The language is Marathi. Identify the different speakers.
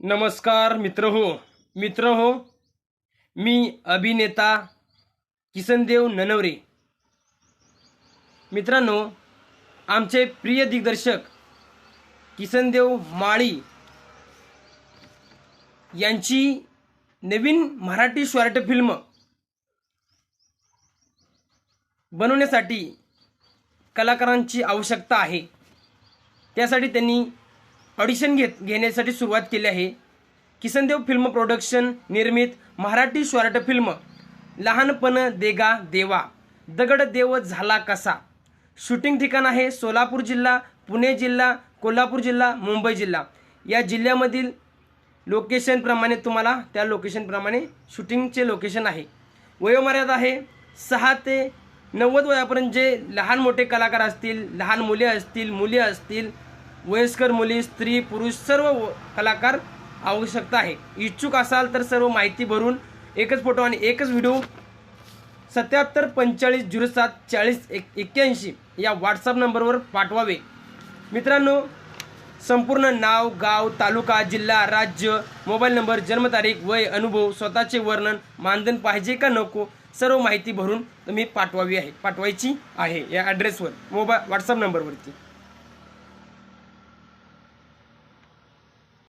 Speaker 1: नमस्कार मित्र हो. मित्र हो मी अभिनेता किसनदेव ननवरे. मित्रांनो आमचे प्रिय दिग्दर्शक किसनदेव माळी यांची नवीन मराठी शॉर्ट फिल्म बनवण्यासाठी कलाकारांची आवश्यकता आहे. त्यासाठी त्यांनी ऑडिशन घेत घेण्यासाठी सुरुवात केली आहे. किसनदेव फिल्म प्रोडक्शन निर्मित मराठी शॉर्ट फिल्म लहानपण देगा देवा दगड देव झाला कसा? शूटिंग ठिकाण आहे सोलापूर जिल्हा पुणे जिल्हा कोल्हापूर जिल्हा मुंबई जिल्हा. या जिल्ह्यामधील लोकेशनप्रमाणे तुम्हाला त्या लोकेशनप्रमाणे शूटिंगचे लोकेशन आहे. वयोमर्यादा आहे सहा ते नव्वद वयापर्यंत जे लहान मोठे कलाकार असतील लहान मुले असतील मुली असतील वयस्कर मुली स्त्री पुरुष सर्व कलाकार आवश्यकता आहे. इच्छुक असाल तर सर्व माहिती भरून एकच फोटो आणि एकच व्हिडिओ सत्याहत्तर पंचेचाळीस झिरो सात चाळीस एक एक्क्याऐंशी या व्हॉट्सअप नंबरवर पाठवावे. मित्रांनो संपूर्ण नाव गाव तालुका जिल्हा राज्य मोबाईल नंबर जन्मतारीख वय अनुभव स्वतःचे वर्णन मानधन पाहिजे का नको सर्व माहिती भरून तुम्ही पाठवावी आहे पाठवायची आहे या ॲड्रेसवर मोबाईल व्हॉट्सअप नंबरवरती